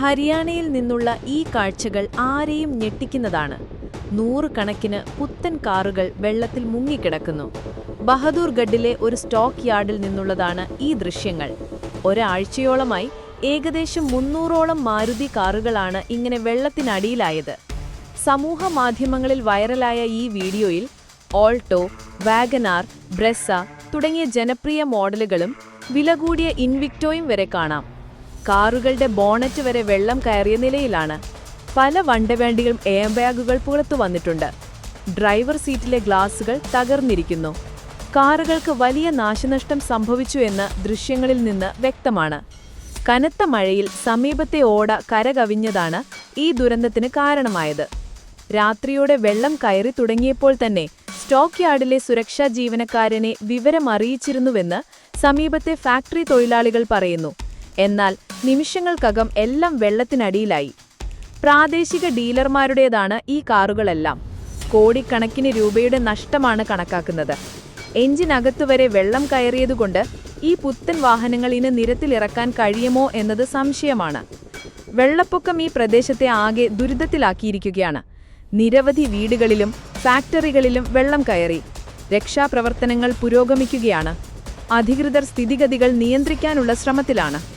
ഹരിയാനയിൽ നിന്നുള്ള ഈ കാഴ്ചകൾ ആരെയും ഞെട്ടിക്കുന്നതാണ്. നൂറുകണക്കിന് പുത്തൻ കാറുകൾ വെള്ളത്തിൽ മുങ്ങിക്കിടക്കുന്നു. ബഹദൂർഗഡിലെ ഒരു സ്റ്റോക്ക് യാർഡിൽ നിന്നുള്ളതാണ് ഈ ദൃശ്യങ്ങൾ. ഒരാഴ്ചയോളമായി ഏകദേശം മുന്നൂറോളം മാരുതി കാറുകളാണ് ഇങ്ങനെ വെള്ളത്തിനടിയിലായത്. സമൂഹ മാധ്യമങ്ങളിൽ വൈറലായ ഈ വീഡിയോയിൽ ഓൾട്ടോ വാഗനാർ ബ്രെസ്സ തുടങ്ങിയ ജനപ്രിയ മോഡലുകളും വില കൂടിയ ഇൻവിക്ടോയും വരെ കാണാം. കാറുകളുടെ ബോണറ്റ് വരെ വെള്ളം കയറിയ നിലയിലാണ് പല വണ്ടവേണ്ടികളും എയർ ബാഗുകൾ പുറത്തു വന്നിട്ടുണ്ട്. ഡ്രൈവർ സീറ്റിലെ ഗ്ലാസുകൾ തകർന്നിരിക്കുന്നു. കാറുകൾക്ക് വലിയ നാശനഷ്ടം സംഭവിച്ചു എന്ന് ദൃശ്യങ്ങളിൽ നിന്ന് വ്യക്തമാണ്. കനത്ത മഴയിൽ സമീപത്തെ ഓട കരകവിഞ്ഞതാണ് ഈ ദുരന്തത്തിന് കാരണമായത്. രാത്രിയോടെ വെള്ളം കയറി തുടങ്ങിയപ്പോൾ തന്നെ സ്റ്റോക്ക് യാർഡിലെ സുരക്ഷാ ജീവനക്കാരനെ വിവരമറിയിച്ചിരുന്നുവെന്ന് സമീപത്തെ ഫാക്ടറി തൊഴിലാളികൾ പറയുന്നു. എന്നാൽ നിമിഷങ്ങൾക്കകം എല്ലാം വെള്ളത്തിനടിയിലായി. പ്രാദേശിക ഡീലർമാരുടേതാണ് ഈ കാറുകളെല്ലാം. കോടിക്കണക്കിന് രൂപയുടെ നഷ്ടമാണ് കണക്കാക്കുന്നത്. എഞ്ചിനകത്തു വരെ വെള്ളം കയറിയതുകൊണ്ട് ഈ പുത്തൻ വാഹനങ്ങൾ ഇന്ന് നിരത്തിലിറക്കാൻ കഴിയുമോ എന്നത് സംശയമാണ്. വെള്ളപ്പൊക്കം ഈ പ്രദേശത്തെ ആകെ ദുരിതത്തിലാക്കിയിരിക്കുകയാണ്. നിരവധി വീടുകളിലും ഫാക്ടറികളിലും വെള്ളം കയറി. രക്ഷാപ്രവർത്തനങ്ങൾ പുരോഗമിക്കുകയാണ്. അധികൃതർ സ്ഥിതിഗതികൾ നിയന്ത്രിക്കാനുള്ള ശ്രമത്തിലാണ്.